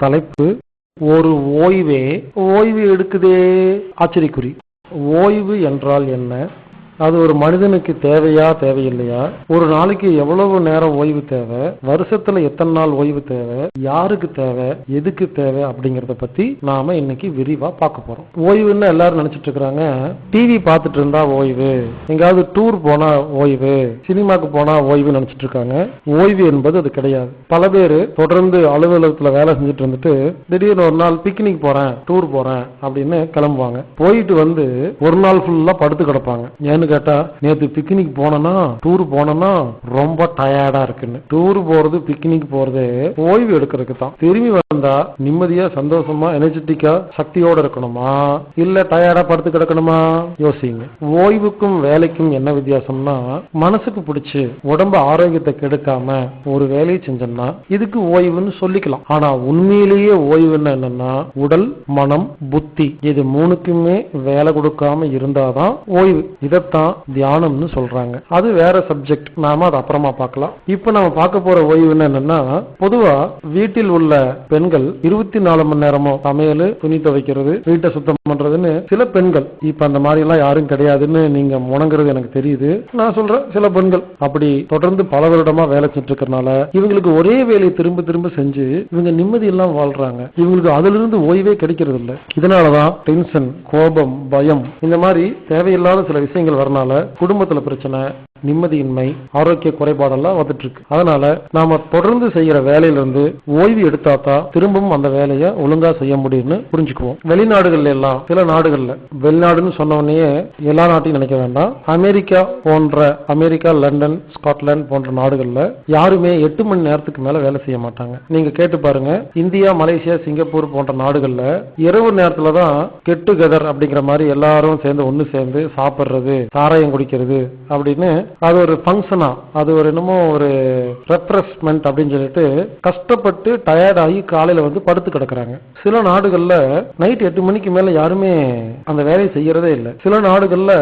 தலைப்பு ஒரு ஓய்வே ஓய்வு எடுக்குதே ஆச்சரியக்குறி. ஓய்வு என்றால் என்ன? அது ஒரு மனிதனுக்கு தேவையா தேவையில்லையா? ஒரு நாளைக்கு எவ்வளவு நேரம் ஓய்வு தேவை? வருஷத்துல எத்தனை நாள் ஓய்வு தேவை? யாருக்கு தேவை? எதுக்கு தேவை? அப்படிங்கறத பத்தி நாம இன்னைக்கு விரிவா பார்க்க போறோம். ஓய்வுன்னு எல்லாரும் நினைச்சிட்டு இருக்கிறாங்க. டிவி பார்த்துட்டு இருந்தா ஓய்வு. எங்காவது டூர் போனா ஓய்வு. சினிமாக்கு போனா ஓய்வு நினைச்சிட்டு இருக்காங்க. ஓய்வு என்பது அது கிடையாது. பல பேர் தொடர்ந்து அலுவலகத்துல வேலை செஞ்சுட்டு இருந்துட்டு திடீர்னு ஒரு நாள் பிக்னிக் போறேன் டூர் போறேன் அப்படின்னு கிளம்புவாங்க. போயிட்டு வந்து ஒரு நாள் ஃபுல்லா படுத்து கிடப்பாங்க. ஏன்னு கேட்டா நேத்து பிக்னிக் போனேன்னா டூர் போனேன்னா ரொம்ப டயர்டா இருக்குன்னு. டூர் போறது பிக்னிக் போறது ஓய்வு எடுக்கிறதுக்கு தான். திரும்பி வந்தா நிம்மதியா சந்தோஷமா எனர்ஜெட்டிக்கா சக்தியோட இருக்கணுமா? இல்ல டயர்டா படுத்து கிடக்கணுமா? யோசிங்க. ஓய்வுக்கும் வேலைக்கும் என்ன வித்தியாசம்னா மனசுக்கு பிடிச்சு உடம்பு ஆரோக்கியத்தை கெடுக்காம ஒரு வேலையை செஞ்சோம்னா இதுக்கு ஓய்வுன்னு சொல்லிக்கலாம். ஆனா உண்மையிலேயே ஓய்வுன்னு என்னன்னா உடல் மனம் புத்தி இது மூணுக்குமே வேலை கொடுக்காம இருந்தாதான் ஓய்வு. இதைத்தான் தியானம்னு சொல்றாங்க. அது வேற சப்ஜெக்ட் நாம அதை அப்புறமா பார்க்கலாம். இப்ப நம்ம பார்க்க போற ஓய்வுன்னு என்னன்னா பொதுவா வீட்டில் உள்ள பெண்கள் இருபத்தி நாலு மணி நேரமும் சமையல் துணி துவைக்கிறது வீட்டை சுத்தம் பண்றதுன்னு சில பெண்கள். இப்ப அந்த மாதிரி எல்லாம் யாரும் கிடையாதுன்னு நீங்க முணங்குறது எனக்கு தெரியுது. நான் சொல்றேன் சில பெண்கள். அப்படி தொடர்ந்து பல வருடமா வேலை செஞ்சுட்டு இவங்களுக்கு ஒரே வேலையை திரும்ப திரும்ப செஞ்சு இவங்க நிம்மதி எல்லாம் வாழ்றாங்க. இவங்களுக்கு அதுல இருந்து ஓய்வே கிடைக்கிறது இல்லை இதனாலதான் டென்ஷன் கோபம் பயம் இந்த மாதிரி தேவையில்லாத சில விஷயங்கள் வரனால குடும்பத்தில் பிரச்சனை நிம்மதியின்மை ஆரோக்கிய குறைபாடெல்லாம் வந்துட்டு இருக்கு அதனால நாம தொடர்ந்து செய்யற வேலையில இருந்து ஓய்வு எடுத்தாதான் திரும்பவும் அந்த வேலையை ஒழுங்கா செய்ய முடியும்னு புரிஞ்சுக்குவோம். வெளிநாடுகள்ல எல்லாம் சில நாடுகள்ல வெளிநாடுன்னு சொன்ன எல்லா நாட்டையும் நினைக்க வேண்டாம். அமெரிக்கா போன்ற அமெரிக்கா லண்டன் ஸ்காட்லாந்து போன்ற நாடுகள்ல யாருமே எட்டு மணி நேரத்துக்கு மேல வேலை செய்ய மாட்டாங்க. நீங்க கேட்டு பாருங்க. இந்தியா மலேசியா சிங்கப்பூர் போன்ற நாடுகள்ல இரவு நேரத்துல தான் கெட் டுகெதர் அப்படிங்கிற மாதிரி எல்லாரும் சேர்ந்து ஒண்ணு சேர்ந்து சாப்பிடுறது சாராயம் குடிக்கிறது அப்படின்னு அது ஒரு ஃபங்க்ஷனா அது ஒரு என்னமோ ஒரு ரெஃப்ரெஷ்மெண்ட் அப்படின்னு சொல்லிட்டு கஷ்டப்பட்டு டயர்ட் ஆகி காலையில வந்து படுத்து கிடக்குறாங்க. சில நாடுகள்ல நைட் எட்டு மணிக்கு மேல யாருமே அந்த வேலையை செய்யறதே இல்லை. சில நாடுகள்ல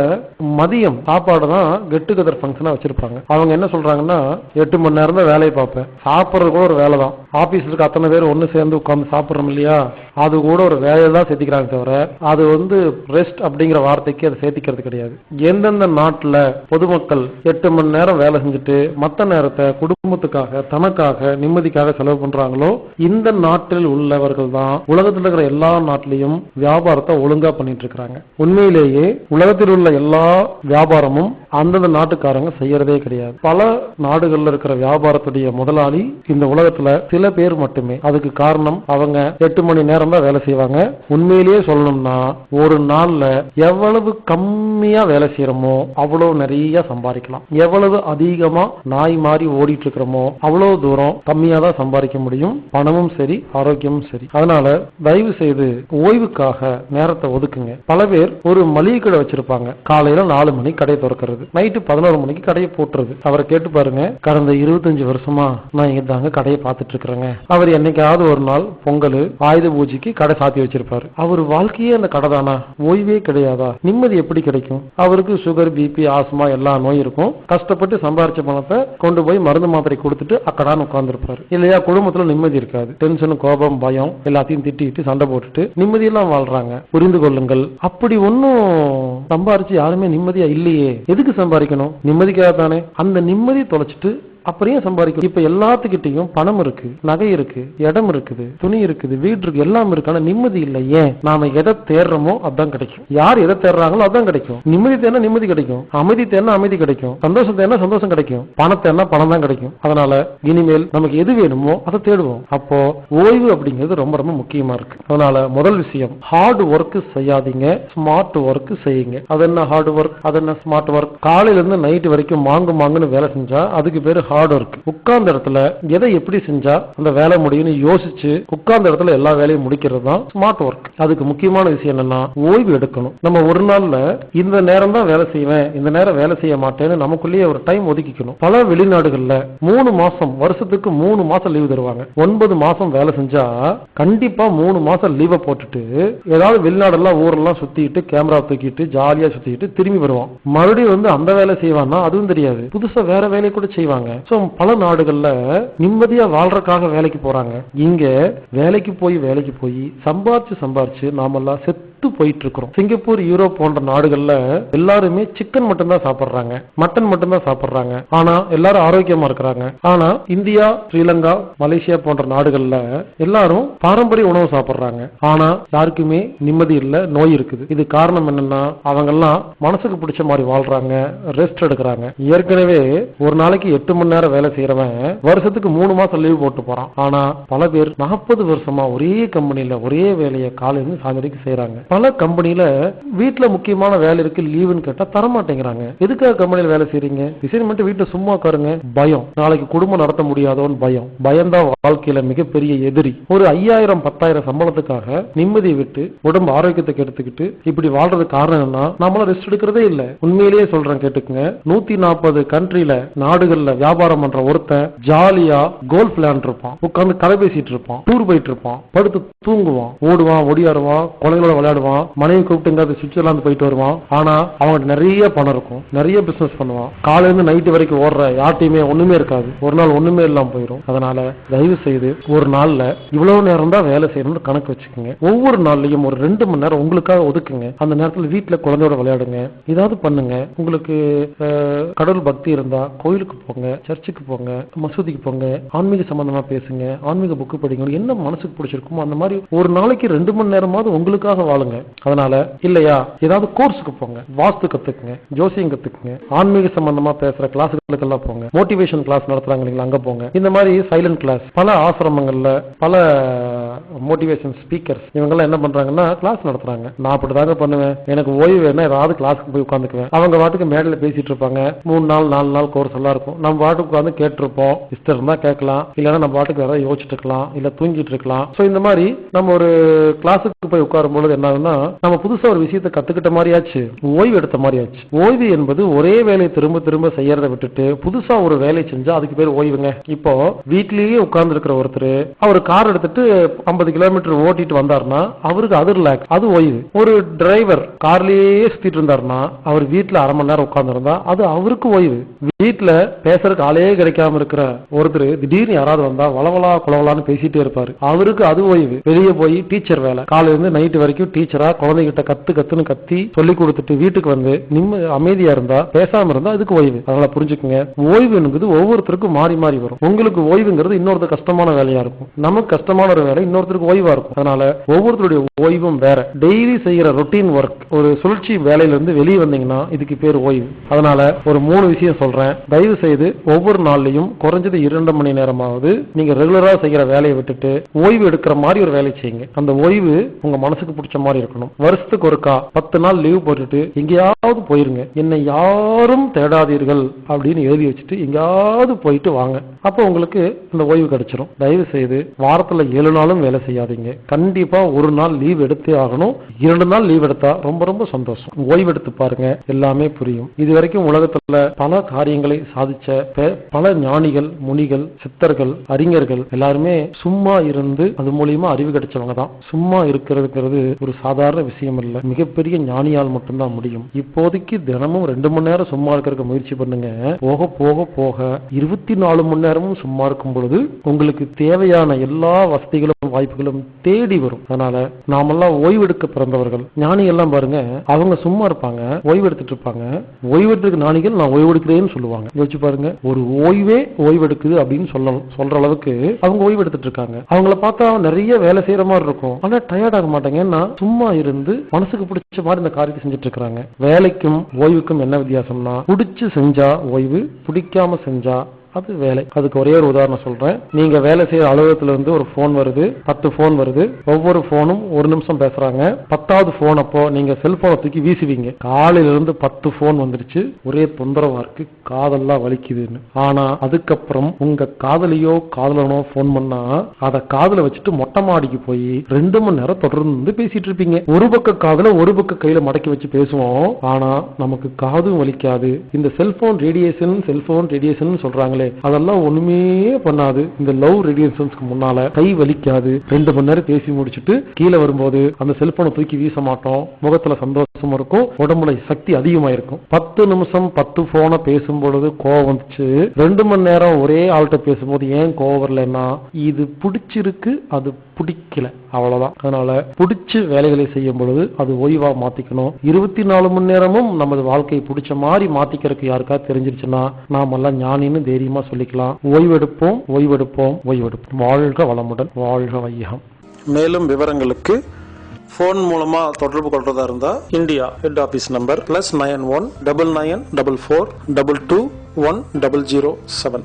மதியம் சாப்பாடு தான் கெட் டுகெதர் ஃபங்க்ஷனா வச்சிருப்பாங்க. அவங்க என்ன சொல்றாங்கன்னா எட்டு மணி நேரம் தான் வேலையை பார்ப்பேன். சாப்பிட்றது கூட ஒரு வேலை தான் ஆபீஸ்ல இருக்க அத்தனை பேர் ஒன்று சேர்ந்து உட்காந்து சாப்பிடுறோம் இல்லையா? அது கூட ஒரு வேலையை தான் சேர்த்திக்கிறாங்க தவிர அது வந்து ரெஸ்ட் அப்படிங்கிற வார்த்தைக்கு அதை சேர்த்திக்கிறது கிடையாது. எந்தெந்த நாட்டுல பொதுமக்கள் எட்டு மணி நேரம் வேலை செஞ்சுட்டு மற்ற நேரத்தை குடும்பத்துக்காக தனக்காக நிம்மதிக்காக செலவு பண்றாங்களோ இந்த நாட்டில் உள்ளவர்கள் தான் உலகத்தில் இருக்கிற எல்லா நாட்டிலையும் வியாபாரத்தை ஒழுங்கா பண்ணிட்டு இருக்கிறாங்க. உண்மையிலேயே உலகத்தில் உள்ள எல்லா வியாபாரமும் அந்தந்த நாட்டுக்காரங்க செய்யறதே கிடையாது. பல நாடுகள்ல இருக்கிற வியாபாரத்துடைய முதலாளி இந்த உலகத்துல சில பேர் மட்டுமே. அதுக்கு காரணம் அவங்க எட்டு மணி நேரம் தான் வேலை செய்வாங்க. உண்மையிலேயே சொல்லணும்னா ஒரு நாள்ல எவ்வளவு கம்மியா வேலை செய்யறோமோ அவ்வளவு நிறைய சம்பாதிக்கலாம். எவ்வளவு அதிகமா நாய் மாதிரி ஓடிட்டு இருக்கிறோமோ அவ்வளவு தூரம் கம்மியா தான் சம்பாதிக்க முடியும். பணமும் சரி ஆரோக்கியமும் சரி. அதனால தயவு செய்து ஓய்வுக்காக நேரத்தை ஒதுக்குங்க. பல பேர் ஒரு மளிகை கடை வச்சிருப்பாங்க. காலையில நாலு மணி கடை திறக்கிறது. நைட்டு பதினோரு மணிக்கு கடையை போட்டுறது. அவரை கேட்டு பாருங்க. கடந்த இருபத்தஞ்சு வருஷமா நான் இங்க தாங்க கடையை பார்த்துட்டு இருக்கிறேங்க. அவர் என்னைக்காவது ஒரு நாள் பொங்கல் ஆயுத பூஜைக்கு கடை சாத்தி வச்சிருப்பாரு. அவர் வாழ்க்கையே அந்த கடை தானா? ஓய்வே கிடையாதா? நிம்மதி எப்படி கிடைக்கும்? அவருக்கு சுகர் பிபி ஆஸ்மா எல்லா நோய் இருக்கும். கஷ்டப்பட்டு சம்பாரிச்ச பணத்தை கொண்டு போய் மருந்து மாத்திரை கொடுத்துட்டு அக்கடான்னு உட்காந்துருப்பாரு இல்லையா? குடும்பத்துல நிம்மதி இருக்காது. டென்ஷன் கோபம் பயம் எல்லாத்தையும் திட்டிட்டு சண்டை போட்டுட்டு நிம்மதியெல்லாம் வாழ்றாங்க. புரிந்து கொள்ளுங்கள். அப்படி ஒன்னும் சம்பாரிச்சு யாருமே நிம்மதியா இல்லையே. எதுக்கு சம்பாதிக்கணும்? நிம்மதிக்காக தானே அந்த நிம்மதியை தொலைச்சிட்டு அப்புறம் சம்பாதிக்கும் இப்ப எல்லாத்துக்கிட்டையும் பணம் இருக்கு நகை இருக்கு இடம் இருக்குது துணி இருக்குது வீடு இருக்கு எல்லாம் இருக்கு. ஆனா நிம்மதி இல்லை ஏன்? நாம எதை தேடுறோமோ அதான் கிடைக்கும். யார் எதை தேடுறாங்களோ அதான் கிடைக்கும். நிம்மதி தேனா நிம்மதி கிடைக்கும். அமைதி தேனா அமைதி கிடைக்கும். சந்தோஷம் தேனா சந்தோஷம் கிடைக்கும். பணத்தை என்ன பணம் தான் கிடைக்கும். அதனால இனிமேல் நமக்கு எது வேணுமோ அதை தேடுவோம். அப்போ ஓய்வு அப்படிங்கிறது ரொம்ப ரொம்ப முக்கியமா இருக்கு. அதனால முதல் விஷயம் ஹார்ட் ஒர்க் செய்யாதீங்க. ஸ்மார்ட் ஒர்க் செய்யுங்க. அது என்ன ஹார்ட் ஒர்க் அது என்ன ஸ்மார்ட் ஒர்க் காலையில இருந்து நைட் வரைக்கும் மாங்கு மாங்குன்னு வேலை செஞ்சா அதுக்கு பேரு ஹார்ட் ஒர்க் உட்கார்ந்த இடத்துல எதை எப்படி செஞ்சா அந்த வேலை முடியும்னு யோசிச்சு உட்கார்ந்த இடத்துல எல்லா வேலையும் முடிக்கிறது தான் ஸ்மார்ட் ஒர்க் அதுக்கு முக்கியமான விஷயம் என்னன்னா ஓய்வு எடுக்கணும். நம்ம ஒரு நாள்ல இந்த நேரம் தான் வேலை செய்வேன் இந்த நேரம் வேலை செய்ய மாட்டேன்னு நமக்குள்ளேயே ஒரு டைம் ஒதுக்கிக்கணும். பல வெளிநாடுகள்ல மூணு மாசம் வருஷத்துக்கு மூணு மாசம் லீவு தருவாங்க. ஒன்பது மாசம் வேலை செஞ்சா கண்டிப்பா மூணு மாசம் லீவை போட்டுட்டு ஏதாவது வெளிநாடெல்லாம் ஊரெல்லாம் சுத்திட்டு கேமரா தூக்கிட்டு ஜாலியா சுத்திட்டு திரும்பி வருவான். மறுபடியும் வந்து அந்த வேலை செய்வான்னா அதுவும் தெரியாது. புதுசா வேற வேலையை கூட செய்வாங்க. சோ பல நாடுகள்ல நிம்மதியா வாழ்றதுக்காக வேலைக்கு போறாங்க. இங்க வேலைக்கு போய் வேலைக்கு போய் சம்பாரிச்சு சம்பாரிச்சு நாமெல்லாம் செத்து போயிட்டு இருக்கிறோம் சிங்கப்பூர் யூரோப் போன்ற நாடுகள்ல எல்லாருமே சிக்கன் மட்டும்தான் சாப்பிடுறாங்க. மட்டன் மட்டும்தான் சாப்பிடுறாங்க. ஆனா எல்லாரும் ஆரோக்கியமா இருக்கிறாங்க. ஆனா இந்தியா ஸ்ரீலங்கா மலேசியா போன்ற நாடுகள்ல எல்லாரும் பாரம்பரிய உணவு சாப்பிடுறாங்க. ஆனா யாருக்குமே நிம்மதி இல்ல நோய் இருக்குது. இது காரணம் என்னன்னா அவங்க எல்லாம் மனசுக்கு பிடிச்ச மாதிரி வாழ்றாங்க ரெஸ்ட் எடுக்கிறாங்க. ஏற்கனவே ஒரு நாளைக்கு எட்டு மணி நேரம் வேலை செய்யறவன் வருஷத்துக்கு மூணு மாசம் லீவ் போட்டு போறான். ஆனா பல பேர் நாற்பது வருஷமா ஒரே கம்பெனில ஒரே வேலையை காலையில இருந்து சாயந்தரம் செய்யறாங்க பல கம்பெனியில வீட்டுல முக்கியமான வேலை இருக்கு லீவுன்னு கேட்டா தரமாட்டேங்கிறாங்க. எதுக்காக கம்பெனியில வேலை செய்றீங்க? டிசைன் மட்டும் வீட்டுல சும்மா உட்காருங்க. பயம். நாளைக்கு குடும்பம் நடத்த முடியாதோன்னு பயம். பயம்தான் வாழ்க்கையில மிகப்பெரிய எதிரி. ஒரு ஐயாயிரம் பத்தாயிரம் சம்பளத்துக்காக நிம்மதியை விட்டு உடம்பு ஆரோக்கியத்தை கெடுத்துக்கிட்டு இப்படி வாழ்றது காரணம் என்ன நம்மளும் ரெஸ்ட் எடுக்கிறதே இல்ல. உண்மையிலேயே சொல்றேன் கேட்டுக்குங்க. நூத்தி நாற்பது கண்ட்ரில நாடுகள்ல வியாபாரம் பண்ற ஒருத்தன் ஜாலியா கோல்ஃப் விளையாண்டு இருப்பான் உட்காந்து கதை பேசிட்டு இருப்பான் டூர் போயிட்டு இருப்பான். படுத்து தூங்குவான். ஓடுவான் ஒடியாடுவான் குழந்தைகளோட விளையாடுவான். மனைவி கூப்பிட்டு அது சுவிட்சர்லாந்து போயிட்டு வருவான். ஆனா அவன்கிட்ட நிறைய பணம் இருக்கும். நிறைய பிசினஸ் பண்ணுவான். காலையில இருந்து நைட்டு வரைக்கும் ஓடுற யார்ட்டையுமே ஒண்ணுமே இருக்காது. ஒரு நாள் ஒண்ணுமே இல்லாம போயிடும் அதனால தயவு செய்து ஒரு நாள்ல இவ்வளவு நேரம் தான் வேலை செய்யணும்னு கணக்கு வச்சுக்கோங்க. ஒவ்வொரு நாள்லயும் ஒரு ரெண்டு மணி நேரம் உங்களுக்காக ஒதுக்குங்க. அந்த நேரத்துல வீட்டுல குழந்தையோட விளையாடுங்க. ஏதாவது பண்ணுங்க. உங்களுக்கு கடவுள் பக்தி இருந்தா கோயிலுக்கு போங்க சர்ச்சுக்கு போங்க மசூதிக்கு போங்க ஆன்மீக சம்பந்தமா பேசுங்க ஆன்மீக புக்கு படிங்க. என்ன மனசுக்கு பிடிச்சிருக்குமோ அந்த மாதிரி ஒரு நாளைக்கு ரெண்டு மணி நேரமாவது உங்களுக்காக வாழுங்க. அதனால இல்லையா ஏதாவது கோர்ஸுக்கு போங்க. வாஸ்து கத்துக்குங்க ஜோசியம் கத்துக்குங்க ஆன்மீக சம்பந்தமா பேசுற கிளாஸுகளுக்கெல்லாம் போங்க. மோட்டிவேஷன் கிளாஸ் நடத்துறாங்க இல்லைங்களா அங்க போங்க. இந்த மாதிரி சைலண்ட் கிளாஸ் பல ஆசிரமங்கள்ல பல மோட்டிவேஷன் ஸ்பீக்கர்ஸ் இவங்கெல்லாம் என்ன பண்றாங்கன்னா கிளாஸ் நடத்துறாங்க. நான் அப்படிதாங்க பண்ணுவேன். எனக்கு ஓய்வு வேணா ஏதாவது கிளாஸ்க்கு போய் உட்காந்துக்குவேன். அவங்க பாட்டுக்கு மேடையில பேசிட்டு இருப்பாங்க. மூணு நாள் நாலு நாள் கோர்ஸ் எல்லாம் இருக்கும். நம்ம பாட்டுக்கு உட்காந்து கேட்டிருப்போம். இஷ்டம் இருந்தா கேட்கலாம். இல்லைன்னா நம்ம பாட்டுக்கு வேற யோசிச்சுட்டு இருக்கலாம். இல்ல தூங்கிட்டு இருக்கலாம். சோ இந்த மாதிரி நம்ம ஒரு கிளாஸுக்கு போய் உட்காரும் பொழுது என்ன ஆகும்னா நம்ம புதுசா ஒரு விஷயத்தை கத்துக்கிட்ட மாதிரியாச்சு ஓய்வு எடுத்த மாதிரியாச்சு ஓய்வு என்பது ஒரே வேலையை திரும்ப திரும்ப செய்யறதை விட்டுட்டு புதுசா ஒரு வேலை செஞ்சா அதுக்கு பேர் ஓய்வுங்க. இப்போ வீட்லயே உட்கார்ந்து இருக்கிற ஒருத்தர் அவர் கார் எடுத்துட்டு ஐம்பது கிலோமீட்டர் ஓட்டிட்டு வந்தாருன்னா அவருக்கு அது ரிலாக்ஸ் அது ஓய்வு. ஒரு டிரைவர் கார்லயே சுத்திட்டு இருந்தாருன்னா அவர் வீட்டுல அரை மணி நேரம் உட்கார்ந்து இருந்தா அது அவருக்கு ஓய்வு. வீட்டுல பேசுறதுக்கு ஆளே கிடைக்காம இருக்கிற ஒருத்தர் திடீர்னு யாராவது வந்தா வளவலா குளவலான்னு பேசிட்டே இருப்பாரு. அவருக்கு அது ஓய்வு. வெளியே போய் டீச்சர் வேலை. காலையில இருந்து நைட்டு வரைக்கும் டீச்சர் குழந்தைகிட்ட கத்து கத்துன்னு கத்தி சொல்லி கொடுத்துட்டு வீட்டுக்கு வந்து நிம்ம அமைதியா இருந்தா பேசாம இருந்தா அதுக்கு ஓய்வு. அதனால புரிஞ்சுக்கோங்க. ஓய்வுங்கிறது ஒவ்வொருத்தருக்கும் மாறி மாறி வரும். உங்களுக்கு ஓய்வுங்கிறது இன்னொருத்த கஷ்டமான வேலையா இருக்கும். நமக்கு கஷ்டமான ஒரு வேலை இன்னொருத்தருக்கு ஓய்வா இருக்கும். அதனால ஒவ்வொருத்தருடைய ஓய்வும் வேற. டெய்லி செய்யற ரொட்டீன் ஒர்க் ஒரு சுழற்சி வேலையில இருந்து வெளியே வந்தீங்கன்னா இதுக்கு பேர் ஓய்வு. அதனால ஒரு மூணு விஷயம் சொல்றேன். தயவு செய்து ஒவ்வொரு நாள்லயும் குறைஞ்சது இரண்டு மணி நேரமாவது நீங்க ரெகுலரா செய்யற வேலையை விட்டுட்டு ஓய்வு எடுக்கிற மாதிரி ஒரு வேலை செய்யுங்க. அந்த ஓய்வு உங்க மனசுக்கு பிடிச்ச மாதிரி இருக்கணும். வருஷத்துக்கு ஒருக்கா பத்து நாள் லீவ் போட்டுட்டு எங்கேயாவது போயிருங்க. என்னை யாரும் தேடாதீர்கள் அப்படின்னு எழுதி வச்சுட்டு எங்கேயாவது போயிட்டு வாங்க. அப்போ உங்களுக்கு இந்த ஓய்வு கிடைச்சிரும். தயவு செய்து வாரத்துல ஏழு நாளும் வேலை செய்யாதீங்க. கண்டிப்பா ஒரு நாள் லீவ் எடுத்தே ஆகணும். இரண்டு நாள் லீவ் எடுத்தா ரொம்ப ரொம்ப சந்தோஷம். ஓய்வு எடுத்து பாருங்க. எல்லாமே புரியும். இது வரைக்கும் உலகத்துல பல காரியங்களை சாதிச்ச பல ஞானிகள் முனிகள் சித்தர்கள் அறிஞர்கள் எல்லாருமே சும்மா இருந்து அது மூலியமா அறிவு கிடைச்சவங்க தான். சும்மா இருக்கிறதுங்கிறது ஒரு சாதாரண விஷயம் இல்ல மிகப்பெரிய ஞானியால் மட்டும்தான் முடியும். இப்போதைக்கு தினமும் ரெண்டு மணி நேரம் சும்மா இருக்கிறதுக்கு முயற்சி பண்ணுங்க. போக போக போக இருபத்தி நாலு மணி நேரமும் சும்மா இருக்கும் பொழுது உங்களுக்கு தேவையான எல்லா வசதிகளும் வாய்ப்புகளும் தேடி வரும். அதனால நாமெல்லாம் ஓய்வெடுக்க பிறந்தவர்கள். ஞானி எல்லாம் பாருங்க அவங்க சும்மா இருப்பாங்க ஓய்வெடுத்துட்டு இருப்பாங்க. ஓய்வெடுத்துக்கு ஞானிகள் நான் ஓய்வெடுக்கிறேன்னு சொல்லுவாங்க. யோசிச்சு பாருங்க ஒரு ஓய்வே ஓய்வெடுக்குது அப்படின்னு சொல்ல சொல்ற அளவுக்கு அவங்க ஓய்வெடுத்துட்டு இருக்காங்க. அவங்கள பார்த்தா நிறைய வேலை செய்யற மாதிரி இருக்கும். ஆனா டயர்ட் ஆக மாட்டாங்க. ஏன்னா சும்மா இருந்து மனசுக்கு பிடிச்ச மாதிரி இந்த காரியத்தை செஞ்சுட்டு இருக்காங்க வேலைக்கும் ஓய்வுக்கும் என்ன வித்தியாசம்னா பிடிச்சு செஞ்சா ஓய்வு பிடிக்காம செஞ்சா அது வேலை. அதுக்கு ஒரே ஒரு உதாரணம் சொல்றேன். நீங்க வேலை செய்யற அலுவலகத்துல இருந்து ஒரு போன் வருது பத்து போன் வருது. ஒவ்வொரு போனும் ஒரு நிமிஷம் பேசுறாங்க. பத்தாவது போன் அப்போ நீங்க செல்போனை தூக்கி வீசுவீங்க. காலையில இருந்து பத்து போன் வந்துருச்சு. ஒரே தொந்தரவா இருக்கு. காதெல்லாம் வலிக்குதுன்னு. ஆனா அதுக்கப்புறம் உங்க காதலியோ காதலனோ போன் பண்ணா அதை காதல வச்சுட்டு மொட்டை மாடிக்கு போய் ரெண்டு மணி நேரம் தொடர்ந்து பேசிட்டு இருப்பீங்க. ஒரு பக்க காதல ஒரு பக்க கையில மடக்கி வச்சு பேசுவோம். ஆனா நமக்கு காதும் வலிக்காது. இந்த செல்போன் ரேடியேஷன் செல்போன் ரேடியேஷன் சொல்றாங்களே அதெல்லாம் ஒண்ணுமே பண்ணாது. இந்த லவ் ரேடியேஷன்ஸ்க்கு முன்னால கை வலிக்காது. ரெண்டு மணி நேரம் பேசி முடிச்சுட்டு கீழே வரும்போது அந்த செல்போனை தூக்கி வீச மாட்டோம். முகத்துல சந்தோஷம் இருக்கும். உடம்புல சக்தி அதிகமா இருக்கும் பத்து நிமிஷம் பத்து போனை பேசும் பொழுது கோவம் வந்துச்சு. ரெண்டு மணி நேரம் ஒரே ஆள்கிட்ட பேசும்போது ஏன் கோவம் வரலன்னா இது பிடிச்சிருக்கு அது பிடிக்கல. அவ்வளவுதான். அதனால பிடிச்சு வேலைகளை செய்யும் பொழுது அது ஓய்வா மாத்திக்கணும். இருபத்தி நாலு மணி நேரமும் நமது வாழ்க்கையை பிடிச்ச மாதிரி மாத்திக்கிறதுக்கு யாருக்கா தெரிஞ்சிருச்சுன்னா நாமெல்லாம் ஞானின்னு தைரியமா சொல்லிக்கலாம். ஓய்வெடுப்போம் ஓய்வெடுப்போம் ஓய்வெடுப்போம். வாழ்க வளமுடன் வாழ்க வையகம். மேலும் விவரங்களுக்கு ஃபோன் மூலமா தொடர்பு கொள்றதா இருந்தா India head office number plus nine one double nine double four double two one double zero seven